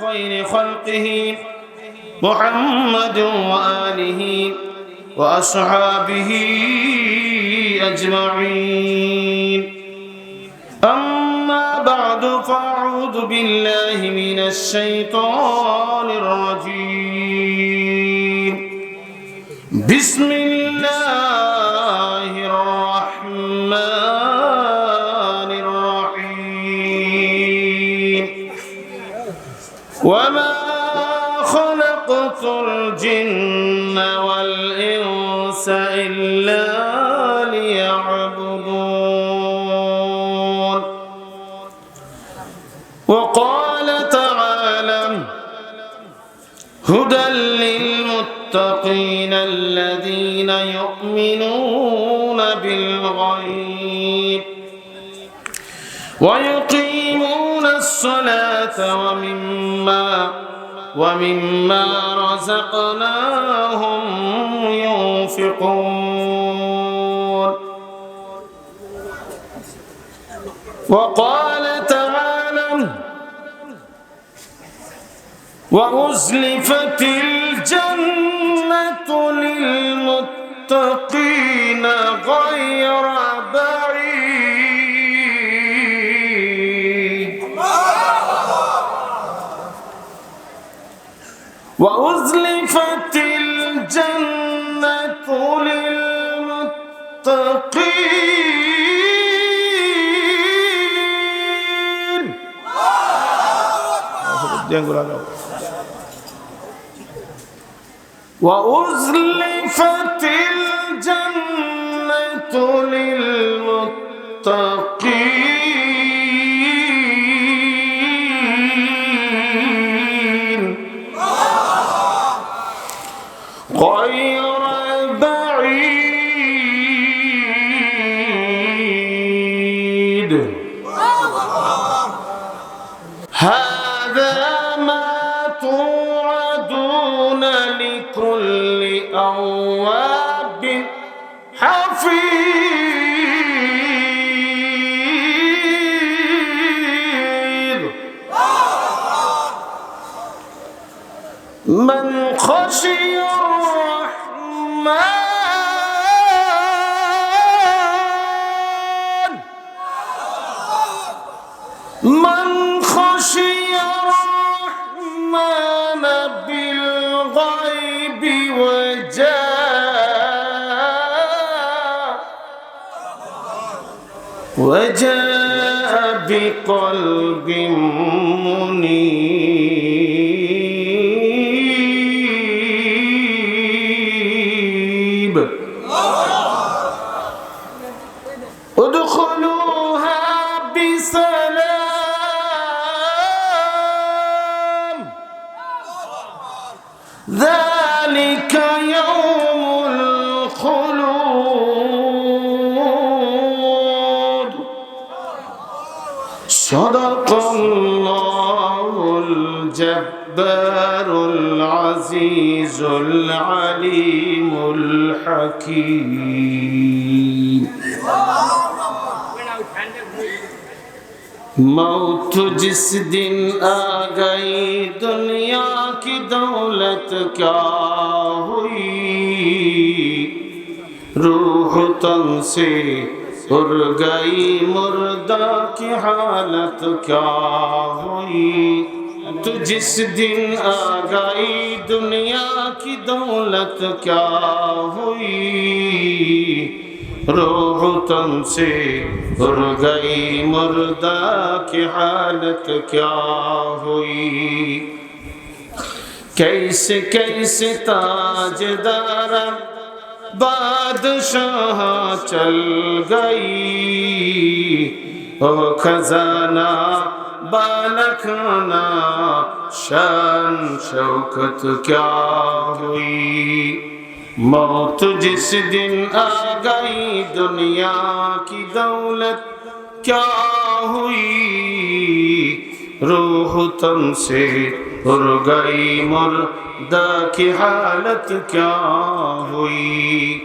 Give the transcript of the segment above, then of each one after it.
خير خلقه محمد وآله وأصحابه أجمعين أما بعد فأعوذ بالله من الشيطان الرجيم بسم للمتقين الذين يؤمنون بالغيب ويقيمون الصلاة ومما ومما رزقناهم ينفقون. وقال وأزلفت الجنة للمتقين غير بعيد. وأزلفت الجنة للمتقين. وأزلفت الجنة للمتقين. بقلب منيب. ادخلوها بسلام. العزيز العليم الحكيم موت جس دن آ گئی دنیا کی دولت کیا ہوئی روح تن سے اڑ گئی مردہ کی حالت کیا ہوئی तो जिस दिन आ गई दुनिया की दौलत क्या हुई? रूह तन से उड़ गई, मुर्दा की हालत क्या हुई? कैसे कैसे ताजदारा बादशाह चल गई? ओ खजाना बालखाना शान शौकत क्या हुई? मौत जिस दिन आ गई, दुनिया की दौलत क्या हुई? रूह तन से उड़ गई, मुर्दा की हालत क्या हुई?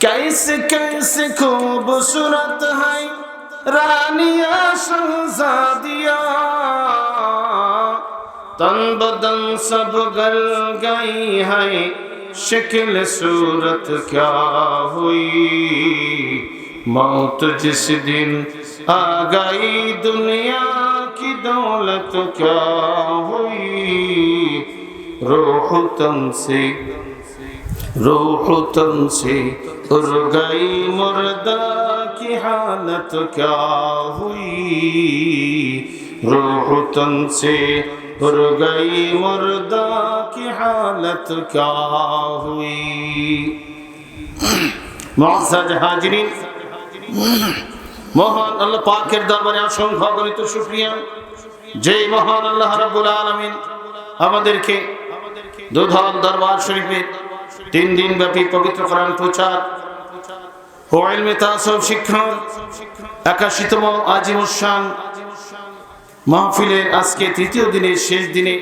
कैसे कैसे खूबसूरत है রানিয়া শহজাদিয়া তন বদন সব গল গই হাই شکل صورت کیا ہوئی موت جس دن آ گئی دنیا کی دولت کیا ہوئی روح تن سے روح تن سے ار گئی مردہ हालत क्या हुई रूह तुमसे उड़ गई मुर्दा की हालत क्या हुई মহাসাজ হাজরিন মহান আল্লাহ পাকের দরবারে অসংখ্য অগণিত শুকরিয়া যেই মহান আল্লাহ রাব্বুল আলামিন আমাদেরকে দুধল দরবার শরীফে তিন দিন ব্যাপী পবিত্র কোরআন প্রচার ও ইলমে তাসাউফ একাশিতম আজিমুসান। মাহফিলের আজকে তৃতীয় দিনের শেষ দিনে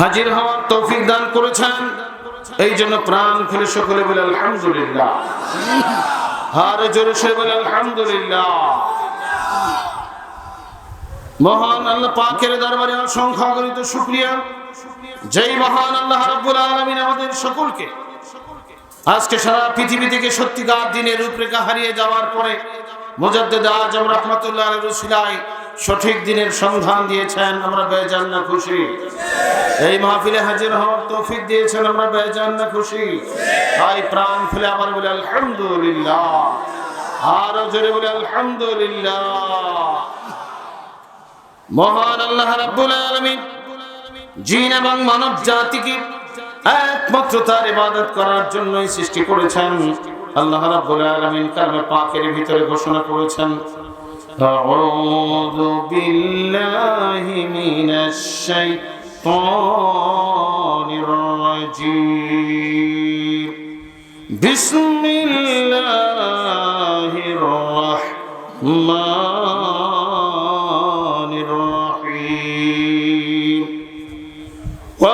হাজির হওয়ার তৌফিক দান করেছেন। এই জন্য সকলে মহান আল্লাহ পাকের শুকরিয়া। যেই মহান আল্লাহ রাব্বুল আলামিন আমাদের সকলকে। আজকে সারা পৃথিবী থেকে সত্যিকার দিনের রূপরেখা হারিয়ে যাওয়ার পরে মুজাদ্দেদ আজম রহমতুল্লাহ সঠিক দিনের সন্ধান দিয়েছেন, আমরা বেজান না খুশি। এই মাহফিলে হাজির হওয়ার তৌফিক দিয়েছেন, আমরা বেজান না খুশি। তাই প্রাণ খুলে আবার বলে, আলহামদুলিল্লাহ। আরও জোরে বলে, আলহামদুলিল্লাহ। মহান আল্লাহ রাব্বুল আলামিন জিন এবং মানব জাতিকে একমাত্র তার ইবাদত করার জন্যই সৃষ্টি করেছেন। আল্লাহ রাব্বুল আলামিন কালামে পাকের ভিতরে ঘোষণা করেছেন, আউযু বিল্লাহি মিনাশ শাইতানির রাজিম। বিসমিল্লাহির রাহমানির রাহিম। ওয়া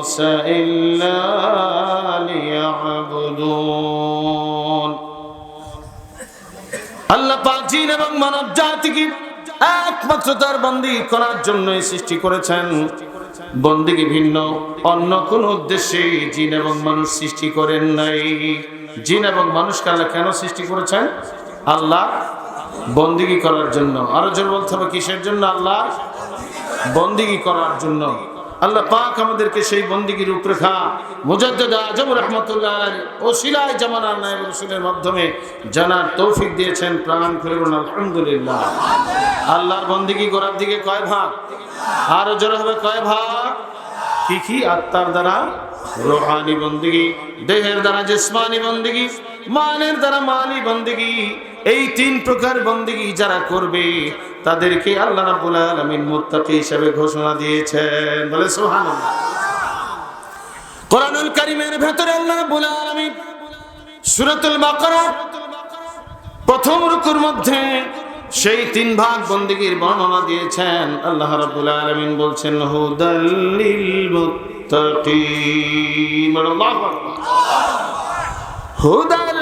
والإنس إلا ليعبدون আল্লাহ পাক জিন এবং মানব জাতিকে একমাত্র তার বন্দী করার জন্যই সৃষ্টি করেছেন বন্দিকে ভিন্ন অন্য কোন উদ্দেশ্যে জিন এবং মানুষ সৃষ্টি করেন নাই জিন এবং মানুষকে আল্লাহ কেন সৃষ্টি করেছেন আল্লাহ বন্দিগি করার জন্য আরো জোর বলতে হবে কিসের জন্য আল্লাহ বন্দিগি করার জন্য আল্লাহ পাক আমাদেরকে সেই বন্দিগির রূপরেখা মুজাদ্দেদ আজম রহমতুল্লাহ ও সিলাই জামানার নায়ব রসুলের মাধ্যমে জানার তৌফিক দিয়েছেন, প্রাণ খুলে বলুন, আলহামদুলিল্লাহ। আল্লাহর বন্দিগি করার দিকে কয় ভাগ? আরও জোর হবে কয় ভাগ? কি কি? আত্মার দ্বারা, রোহানি বন্দিগি, দেহের দ্বারা, জিসমানি বন্দিগি মানের দ্বারা মালি বন্দিগি, এই তিন প্রকার বন্দিগি যারা করবে, তাদেরকে আল্লাহ রাব্বুল আলামিন মুত্তাকি হিসেবে ঘোষণা দিয়েছেন। বলে সুবহানাল্লাহ। কোরআনুল ভেতরে আল্লাহ রাব্বুল প্রথম রুকুর মধ্যে সেই তিন ভাগ বন্দিগির বর্ণনা দিয়েছেন। আল্লাহ রাব্বুল আলামিন বলছেন আল্লাহু আকবার। মুত্তাকিন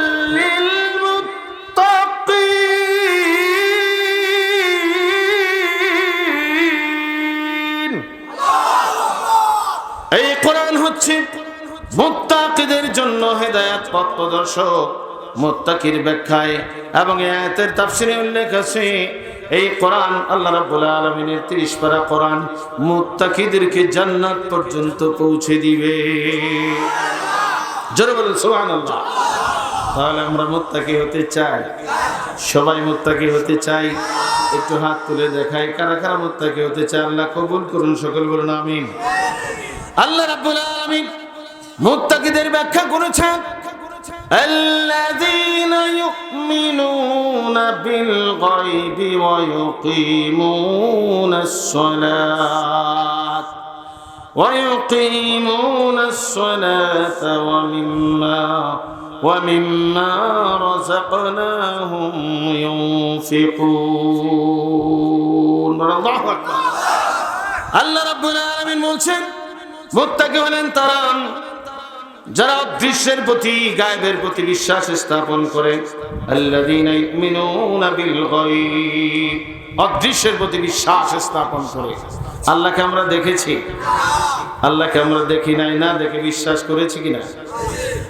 এই হচ্ছে জন্য প্রদর্শক ব্যাখ্যায়। এবং উল্লেখ আছে, এই আল্লাহ রাব্বুল আলামিনের 30 পারা কোরআন মুত্তাকিদেরকে জান্নাত পর্যন্ত পৌঁছে দিবে। জোরে বলুন তাহলে আমরা মুত্তাকি হতে চাই সবাই মুত্তাকি হতে চাই একটু হাত তুলে দেখাই কারা কারা মুত্তাকি হতে চায় আল্লাহ কবুল করুন সকল বলুন আমিন আল্লাহ রাব্বুল আলামিন মুত্তাকিদের ব্যাখ্যা করেছেন الذين يؤمنون بالغيب ويقيمون الصلاة ويقيمون الصلاة ومما ومما رزقناهم ينفقون الله أكبر আল্লাহ রাব্বুল আলামিন বলছেন মুত্তাকি হলেন তারা যারা অদৃশ্যের প্রতি গায়েবের প্রতি বিশ্বাস স্থাপন করে আল্লাযীনা ইউমিনুনা বিল গায়ব অদৃশ্যের প্রতি বিশ্বাস স্থাপন করে। আল্লাহকে আমরা দেখেছি। আল্লাহকে আমরা দেখি নাই না, দেখে বিশ্বাস করেছি কিনা?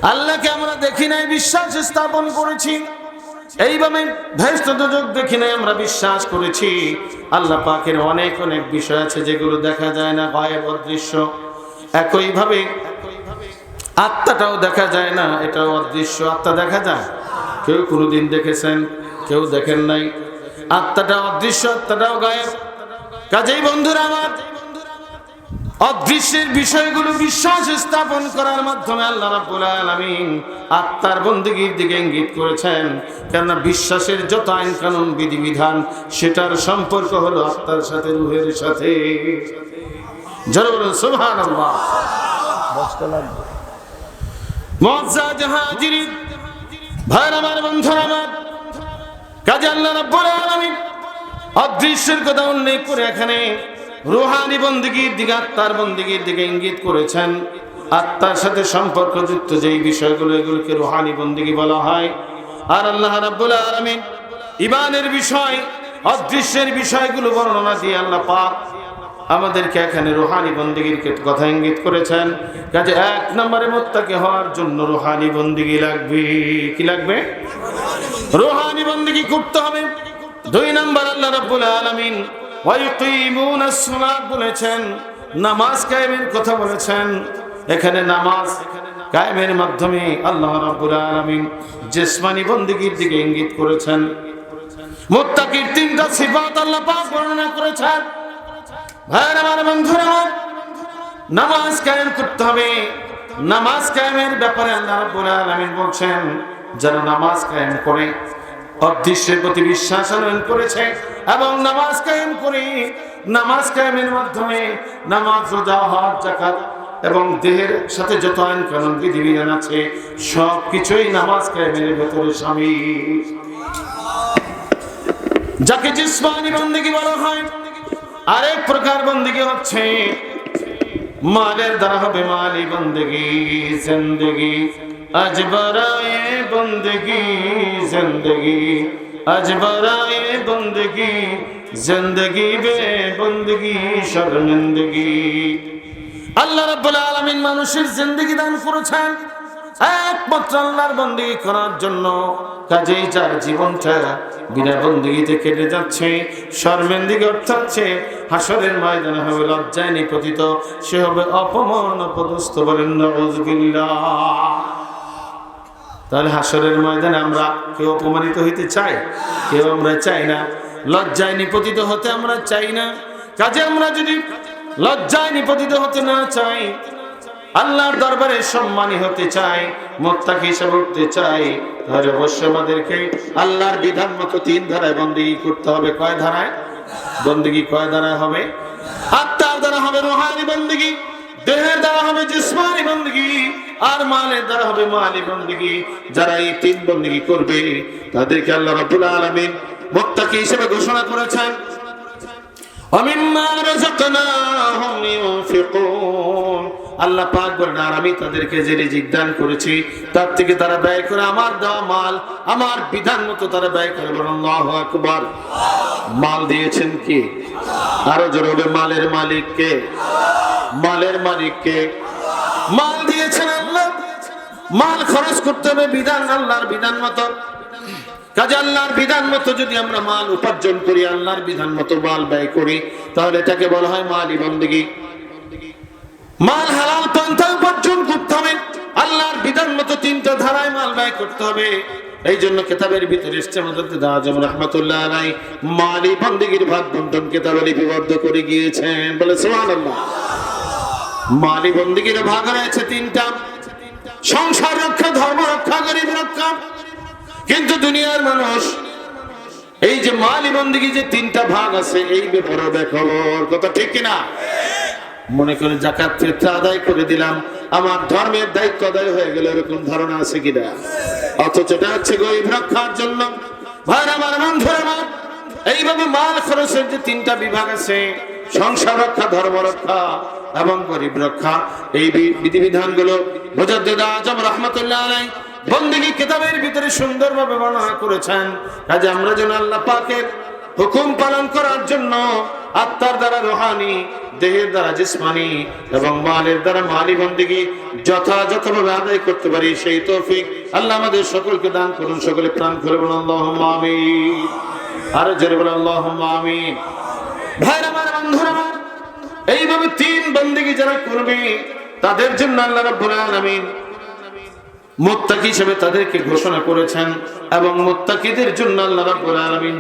আল্লাহকে আমরা দেখি নাই, বিশ্বাস স্থাপন করেছি। এইভাবে ভেস্ত দুযোগ দেখি নাই, আমরা বিশ্বাস করেছি। আল্লাহ পাকের অনেক অনেক বিষয় আছে যেগুলো দেখা যায় না, গায়েব অদৃশ্য। একইভাবে আত্মাটাও দেখা যায় না, এটাও অদৃশ্য। আত্মা দেখা যায়। কেউ কোনোদিন দেখেছেন, কেউ দেখেন নাই। আত্মাটা অদৃশ্য, আত্মাটাও গায়েব। কাজেই বন্ধুরা আমার, অদৃশ্যের বিষয়গুলো বিশ্বাস স্থাপন করার মাধ্যমে আল্লাহ রাব্বুল আলামিন আত্মার বন্দিগির দিকে ইঙ্গিত করেছেন। কেননা বিশ্বাসের যত আইন কানুন বিধিবিধান, সেটার সম্পর্ক হলো আত্মার সাথে, রুহের সাথে। জোরে বলুন, সুবহানাল্লাহ। মুআজ্জাজ হাজিরিন ভাইরা আমার বন্ধুরা আমার কাজে আল্লাহ রাব্বুল আলামিন অদৃশ্যের কথা উল্লেখ করে এখানে রুহানি বন্দিগির দিকে, আত্মার বন্দিগির দিকে ইঙ্গিত করেছেন। আত্মার সাথে সম্পর্কযুক্ত যেই বিষয়গুলো, এগুলোকে রুহানি বন্দিগি বলা হয়। আর আল্লাহ রাব্বুল আলামিন ইমানের বিষয়, অদৃশ্যের বিষয়গুলো বর্ণনা দিয়ে আল্লাহ পাক আমাদেরকে এখানে রুহানি বন্দিগির কথা ইঙ্গিত করেছেন। কাজে এক নম্বরে মোত্তাকে হওয়ার জন্য রুহানি বন্দিগি লাগবে। কি লাগবে? রুহানি বন্দিগি করতে হবে। দুই নম্বর আল্লাহ রাব্বুল আলামিন বলেছেন, নামাজ কায়েমের কথা বলেছেন। এখানে নামাজ কায়েমের মাধ্যমে আল্লাহ রাব্বুল আলামিন জিসমানি বন্দিগির দিকে ইঙ্গিত করেছেন। মুত্তাকির তিনটা সিফাত আল্লাহ পাক বর্ণনা করেছেন। ভাইয়ের আমার নামাজ কায়েম করতে হবে। নামাজ কায়েমের ব্যাপারে আল্লাহ রাব্বুল আলামিন বলছেন যারা নামাজ কায়েম করে, অদৃশ্যের প্রতি বিশ্বাস আনয়ন করেছে এবং নামাজ কায়েম করে, নামাজ কায়েমের মাধ্যমে নামাজ রোজা, হজ জাকাত এবং দেহের সাথে যত আইন কানুন, বিধিবিধান আছে সব নামাজ কায়েমের ভেতরে শামিল যাকে জিসমানি বন্দিগি বলা হয় আরেক প্রকার বন্দিগি হচ্ছে। মালের দ্বারা হবে মালি বন্দিগি, জিন্দগি। আজ বরায়ে বন্দিগি, জিন্দগি। আজ বরায়ে বন্দিগি, জিন্দগি বে বন্দিগি আল্লাহ রাব্বুল আলামিন মানুষের জিন্দগি দান করেছেন। একমাত্র আল্লাহর বন্দিগি করার জন্য কাজেই যার জীবনটা বিনা বন্দিগিতে কেটে যাচ্ছে শর্মেন্দিকে অর্থাৎ হচ্ছে হাসরের ময়দানে হবে লজ্জায় নিপতিত, সে হবে অপমান অপদস্থ বলেন তাহলে হাসরের ময়দানে আমরা কেউ অপমানিত হইতে চাই কেউ আমরা চাই না। লজ্জায় নিপতিত হতে আমরা চাই না। কাজে আমরা যদি লজ্জায় নিপতিত হতে না চাই আল্লাহর দরবারে সম্মানী হতে চাই, মোত্তাকি হিসেবে উঠতে চাই, তাহলে অবশ্যই আমাদেরকে আল্লাহর বিধান মতো তিন ধারায় বন্দী করতে হবে। কয় ধারায়? বন্দী কয় ধারায় হবে? আত্মার দ্বারা হবে রোহানি বন্দী, দেহের দ্বারা হবে জিসমানি বন্দী, আর মালের দ্বারা হবে মালি বন্দী। যারা এই তিন বন্দী করবে, তাদেরকে আল্লাহ রাব্বুল আলামিন মোত্তাকি হিসেবে ঘোষণা করেছেন। অমিম্মা রাযাকনাহুম ইউনফিকুন। আল্লাহ পাক বলেন, আর আমি তাদেরকে যে রিজিক দান করেছি, তার থেকে তারা ব্যয় করে আমার দেওয়া মাল, আমার বিধান মতো তারা ব্যয় করে। বলেন আকবার। মাল দিয়েছেন কি? আরও জোরে মালের মালিক কে? মালের মালিক কে? মাল দিয়েছেন আল্লাহ। মাল খরচ করতে হবে, বিধান আল্লাহর বিধান মতো। কাজে আল্লাহর বিধান মতো যদি আমরা মাল উপার্জন করি, আল্লাহর বিধান মতো মাল ব্যয় করি, তাহলে এটাকে বলা হয় মালি বন্দিগি। মাল হালাল পন্থা উপার্জন করতে হবে। আল্লাহর বিধান মতো তিনটা ধারায় মাল ব্যয় করতে হবে। এই জন্য কেতাবের ভিতরে কিন্তু দুনিয়ার মানুষ, এই যে মালি বন্দিগি যে তিনটা ভাগ আছে, এই ব্যাপারে দেখো, কথা ঠিক কিনা? মনে করে জাকাত ফেরত আদায় করে দিলাম। আমার ধর্মের দায়িত্ব আদায় হয়ে গেল, এরকম ধারণা আছে কিনা? অথচ এটা হচ্ছে গরিব রক্ষার জন্য। ভাই আমার বন্ধুরা এইভাবে মাল খরচের যে তিনটা বিভাগ আছে, সংসার রক্ষা, ধর্ম রক্ষা এবং গরিব রক্ষা, এই বিধিবিধানগুলো মুজাদ্দিদ আজম রহমতুল্লাহ আলাই বন্দিনী কিতাবের ভিতরে সুন্দরভাবে বর্ণনা করেছেন। কাজে আমরা যেন আল্লাহ পাকের হুকুম পালন করার জন্য আত্মার দ্বারা রোহানি দেহের দ্বারা জিসমানি এবং মালের দ্বারা মালি বন্দিগি যথাযথভাবে আদায় করতে পারি, সেই তৌফিক আল্লাহ আমাদের সকলকে দান করুন, সকলে প্রাণ খুলে বলুন আমিন। আরও জোরে বলুন আল্লাহ আমি ভাইরা আমার, বন্ধুরা আমার, এইভাবে তিন বন্দিগি যারা করবে, তাদের জন্য আল্লাহ রাব্বুল আলামিন মোত্তাকি হিসেবে তাদেরকে ঘোষণা করেছেন এবং মোত্তাকিদের জন্য আল্লাহ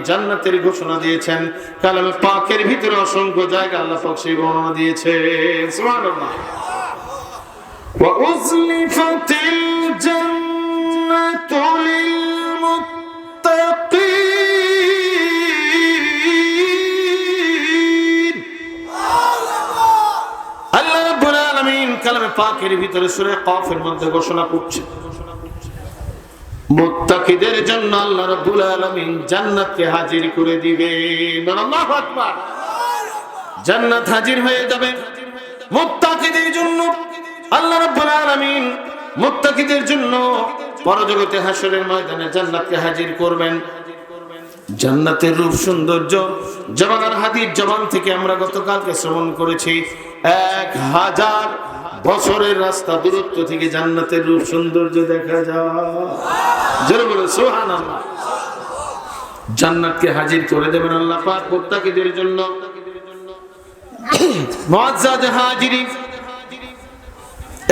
জান্নাতের ঘোষণা দিয়েছেন। কালামে পাকের ভিতরে অসংখ্য জায়গা আল্লাহ সেই বর্ণনা দিয়েছে সুবহানাল্লাহ। ওয়া উযলিফাতিল পাকের ভিতরে সূরা কফের মধ্যে ঘোষণা করছে। মুত্তাকিদের জন্য আল্লাহ রাব্বুল আলামিন জান্নাতকে হাজির করে দিবেন আল্লাহু আকবার। জান্নাত হাজির হয়ে যাবে। মুত্তাকিদের জন্য আল্লাহ রাব্বুল আলামিন মুত্তাকিদের জন্য পরজগতে হাসরের ময়দানে জান্নাতকে হাজির করবেন। জান্নাতের রূপ সৌন্দর্য জবানার হাতির জবান থেকে আমরা গতকালকে শ্রবণ করেছি। এক হাজার বছরের রাস্তা দূরত্ব থেকে জান্নাতের রূপ সৌন্দর্য দেখা যায়। সোহান জান্নাতকে হাজির করে দেবেন আল্লাহ পাক মুত্তাকিদের জন্য।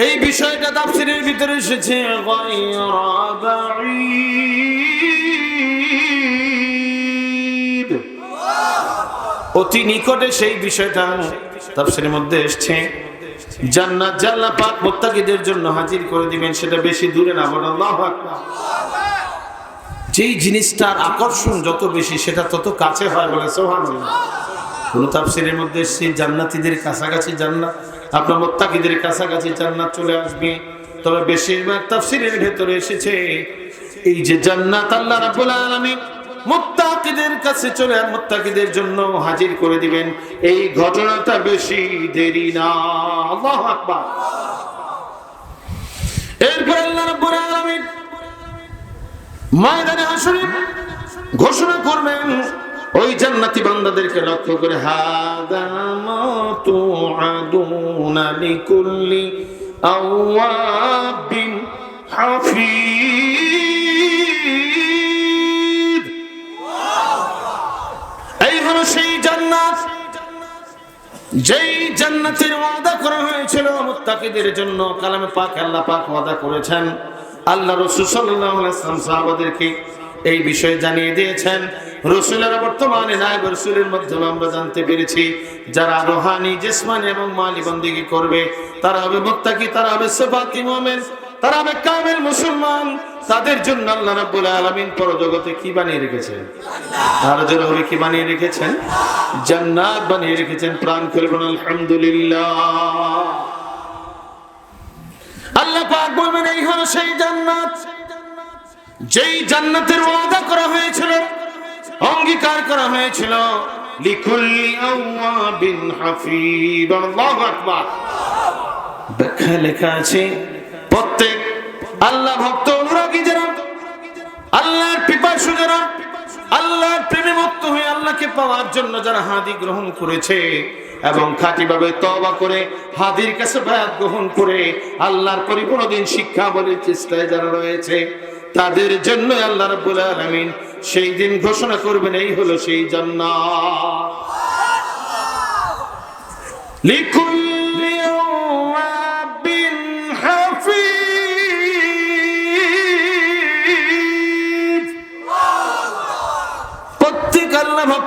এই বিষয়টা তাফসীরের ভিতরে এসেছে অতি নিকটে সেই বিষয়টা তাফসীরের মধ্যে এসেছে। জান্নাত জাল্লা পাক মুত্তাকিদের জন্য হাজির করে দিবেন, সেটা বেশি দূরে না বড় আল্লাহু যেই জিনিসটার আকর্ষণ যত বেশি, সেটা তত কাছে হয় বলে সুবহানাল্লাহ। কোন তাফসিরের মধ্যে সেই জান্নাতীদের কাছাকাছি জান্নাত, আপনার মোত্তাকিদের কাছাকাছি জান্নাত চলে আসবে। তবে বেশিরভাগ তাফসিরের ভেতরে এসেছে, এই যে জান্নাত আল্লাহ রাব্বুল আলামিন মুত্তাকিদের কাছে চলে মুত্তাকিদের জন্য হাজির করে দিবেন। এই ঘটনাটা বেশি দেরি না। আল্লাহু আকবার। এরপর আল্লাহ রাব্বুল আলামিন ময়দানে হাসরে ঘোষণা করবেন ওই জান্নাতি বান্দাদেরকে লক্ষ্য করে, হাদা তুআদুনা লিকুল্লি আওয়াবিন হাফিজ। যেই জান্নাতের ওয়াদা করা হয়েছিল মুত্তাকিদের জন্য, কালামে পাক আল্লাহ পাক ওয়াদা করেছেন। আল্লাহ রসুল সাল্লাল্লাহু আলাইহি ওয়াসাল্লাম সাহাবাদেরকে এই বিষয়ে জানিয়ে দিয়েছেন, রসুলের বর্তমানে নায়ক রসুলের মাধ্যমে আমরা জানতে পেরেছি, যারা রোহানি, জিসমানি এবং মালি বন্দিগি করবে, তারা হবে মুত্তাকি, তারা হবে সেফাতি মুমিন। তারা কামেল মুসলমান। তাদের জন্য আল্লাহ রাব্বুল আলামিন পরজগতে কি বানিয়ে রেখেছেন? তার জন্য কি বানিয়ে রেখেছেন? জান্নাত বানিয়ে রেখেছেন, প্রাণ বলুন, আলহামদুলিল্লাহ। আল্লাহ পাক বলবেন, এই হলো সেই জান্নাত। যেই জান্নাতের ওয়াদা করা হয়েছিল, অঙ্গীকার করা হয়েছিল, লিকুল্লি আওয়াবিন হাফিজ। আল্লাহু আকবার। ব্যাখ্যা লেখা আছে আল্লাহ ভক্ত অনুরাগী যারা আল্লাহর পিপাসু যারা, আল্লাহর প্রেমে মত্ত হয়ে আল্লাহকে পাওয়ার জন্য যারা হাদি গ্রহণ করেছে এবং খাঁটিভাবে তবা করে, হাদির কাছে বায়াত গ্রহণ করে, আল্লাহর পরিপূর্ণ দিন শিক্ষা বলে চেষ্টায় যারা রয়েছে, তাদের জন্য আল্লাহ রাব্বুল আলামিন সেই দিন ঘোষণা করবেন, এই হলো সেই জান্নাত। লিকুল্লি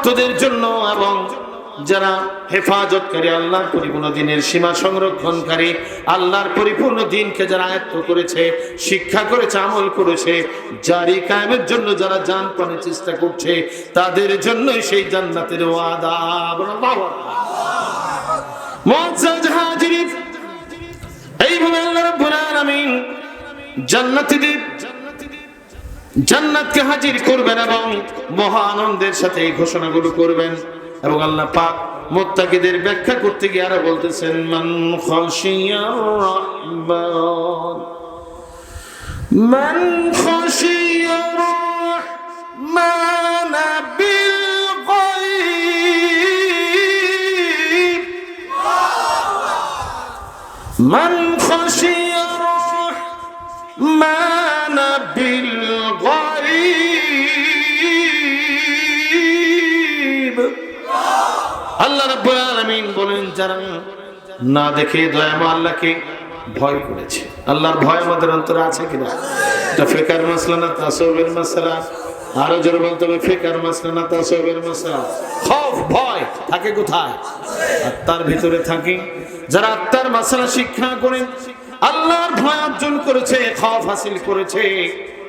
ভক্তদের জন্য এবং যারা হেফাজতকারী আল্লাহর পরিপূর্ণ দিনের সীমা সংরক্ষণকারী, আল্লাহর পরিপূর্ণ দিনকে যারা আয়ত্ত করেছে, শিক্ষা করেছে, আমল করেছে, জারি কায়েমের জন্য যারা জান প্রাণে চেষ্টা করছে, তাদের জন্যই সেই জান্নাতের ওয়াদা। এইভাবে আল্লাহ রাব্বুল আলামিন জান্নাতীদের জান্নাতকে হাজির করবেন এবং মহা আনন্দের সাথে এই ঘোষণাগুলো করবেন। এবং আল্লাহ পাক মোত্তাকিদের ব্যাখ্যা করতে গিয়ে আরও বলতেছেন, মান খাশিয়ার মান খাশিয়ার রহমান মান বলেন, যারা না দেখে দয়াময় আল্লাহকে ভয় করেছে। আল্লাহর ভয় আমাদের অন্তরে আছে কিনা? ফেকার মাসলা না তাসবের মাসলা? আরও জোর বলতে হবে ফেকার মাসলা না তাসবের মাসলা? খৌফ, ভয়, থাকে কোথায়? ভিতরে থাকে। যারা শিক্ষা ভয় করেছে, খৌফ হাসিল করেছে,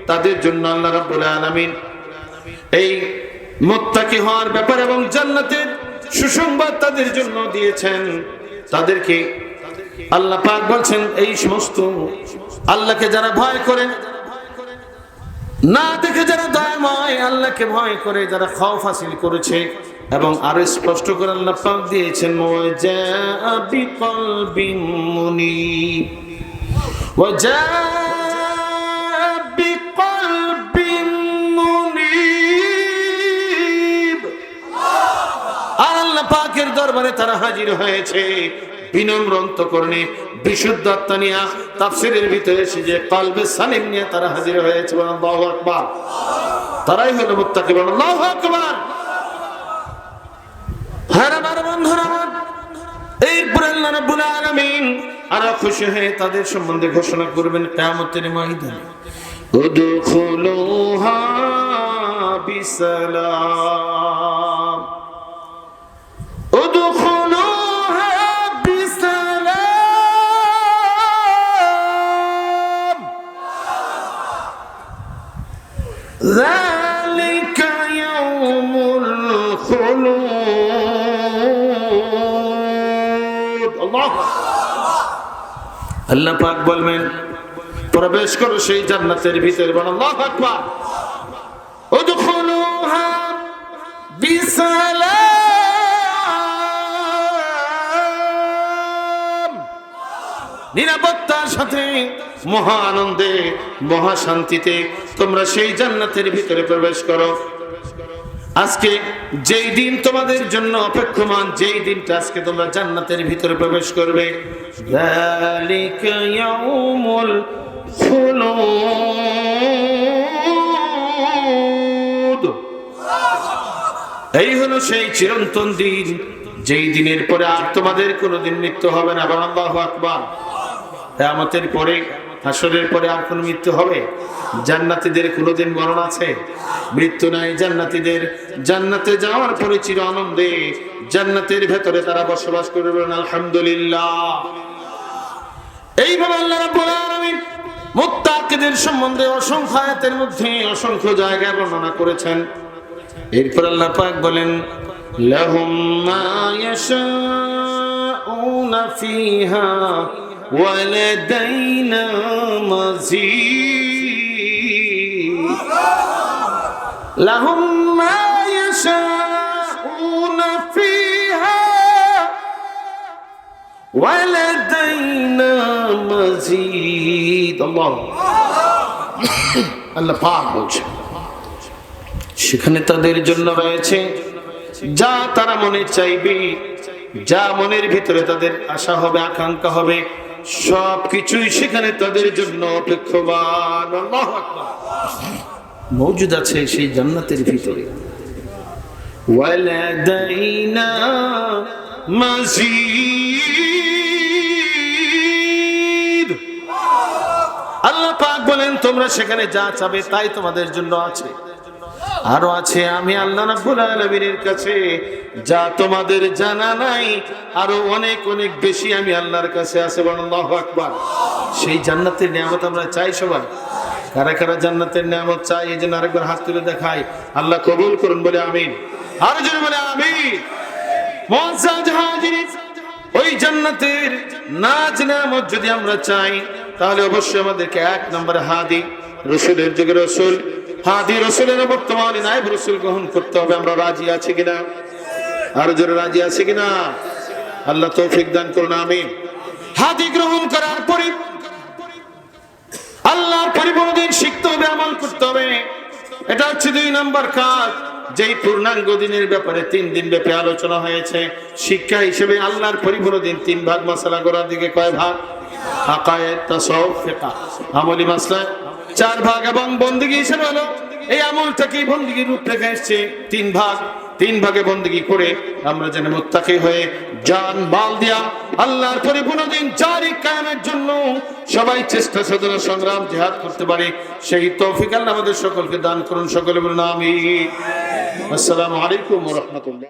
তাদের জন্য এই মোত্তাকি হওয়ার ব্যাপার এবং জান্নাতের সুসংবাদ তাদের জন্য দিয়েছেন তাদেরকে আল্লাহ পাক বলছেন এই সমস্ত আল্লাহকে যারা ভয় করেন না দেখে যারা দয়াময় আল্লাহকে ভয় করে যারা খৌফ হাসিল করেছে এবং আরো স্পষ্ট করে আল্লাহ পাক দিয়েছেন ওয়াজা বিকলবিন মুনিব وجاء পাকের দরবারে তারা হাজির হয়েছে। বিনম্র অন্তকরণে বিশুদ্ধ আত্মা নিয়ে তাফসিরের ভিতরে এসে যে কলবে সালিম নিয়ে তারা হাজির হয়েছে। তারাই হলো মুত্তাকি আল্লাহু হ্যাঁ আরও খুশি হয়ে তাদের সম্বন্ধে ঘোষণা করবেন বিসালাম। ذلك يوم الخلود الله আল্লাহ পাক বলবেন প্রবেশ করো সেই জান্নাতের ভিতরে বল আল্লাহু আকবার উদখুলুহা বিসালাম নিরাপত্তার সাথে, মহা আনন্দে, মহা শান্তিতে তোমরা সেই জান্নাতের ভিতরে প্রবেশ করো। আজকে যেই দিন তোমাদের জন্য অপেক্ষমান, যেই দিনটা আজকে তোমরা জান্নাতের ভিতরে প্রবেশ করবে এই হলো সেই চিরন্তন দিন, যেই দিনের পরে আর তোমাদের কোনোদিন মৃত্যু হবে না আল্লাহু আকবার। কিয়ামতের পরে হাসরের পরে আর কোনো মৃত্যু হবে? জান্নাতীদের কোনোদিন মরণ আছে? মৃত্যু নাই জান্নাতীদের। জান্নাতে যাওয়ার পরে চির আনন্দে জান্নাতের ভেতরে তারা বসবাস করবেন আলহামদুলিল্লাহ। এইভাবে আল্লাহ রাব্বুল আলামিন মুত্তাকিদের সম্বন্ধে অসংখ্য আয়াতের মধ্যে অসংখ্য জায়গায় বর্ণনা করেছেন। এরপর আল্লাহ পাক বলেন, লাহুম মা ইয়াশাউনা ফিহা ولدينا مزيد لهم ما يشاءون فيها ولدينا مزيد الله আল্লাহ পাক বলছে সেখানে তাদের জন্য রয়েছে যা তারা মনে চাইবে যা মনের ভিতরে তাদের আশা হবে আকাঙ্ক্ষা হবে সব কিছুই সেখানে তাদের জন্য অপেক্ষমান। মজুদ আছে সেই জান্নাতের ভিতরে। ওয়ালাদাইনা মাজিদ। আল্লাহ পাক বলেন তোমরা সেখানে যা চাবে তাই তোমাদের জন্য আছে। আরও আছে, আমি আল্লাহ রাব্বুল আলামিনের কাছে যা তোমাদের জানা নাই, আরও অনেক অনেক বেশি আমি আল্লাহর কাছে আছে বলেন আল্লাহু আকবার। সেই জান্নাতের নিয়ামত আমরা চাই সবাই। কারা কারা জান্নাতের নিয়ামত চাই এই জন্য আরেকবার হাত তুলে দেখাই। আল্লাহ কবুল করুন, বলে আমিন। আরও জোরে বলে আমিন। ওই জান্নাতের নাজ নিয়ামত যদি আমরা চাই, তাহলে অবশ্যই আমাদেরকে এক নম্বরে হাদি, রসুলের যুগে রসুল হাদি রসুলের বর্তমানে নাইব রসুল গ্রহণ করতে হবে, আমরা রাজি আছি কিনা? আরও জোরে রাজি আছে কিনা? আল্লাহ তৌফিক দান করুন, আমিন। হাদি গ্রহণ করার পরে আল্লাহর পরিপূর্ণ দিন শিখতে হবে, আমল করতে হবে। এটা হচ্ছে দুই নাম্বার কাজ। যেই পূর্ণাঙ্গ দিনের ব্যাপারে তিন দিন ব্যাপী আলোচনা হয়েছে, শিক্ষা হিসেবে আল্লাহর পরিপূর্ণ দিন তিন ভাগ মশলা দিকে কয় ভাগ? আকায়েদ তাসাউফ ফিকহ। আমলি মাসলা চার ভাগ এবং বন্দিগি হিসেবে হলো, এই আমলটাকে বন্দিগির রূপরেখা এসছে? তিন ভাগ। তিন ভাগে বন্দিগি করে আমরা যেন মুত্তাকি হয়ে জান বাল দিয়া আল্লাহর পরিপূর্ণ দিন জারি কায়েমের জন্য সবাই চেষ্টা সাধনা সংগ্রাম, জিহাদ করতে পারে। সেই তৌফিক আল্লাহ আমাদের সকলকে দান করুন। সকলে বলুন আমি আসসালামু আলাইকুম রাহমাতুল্লাহ।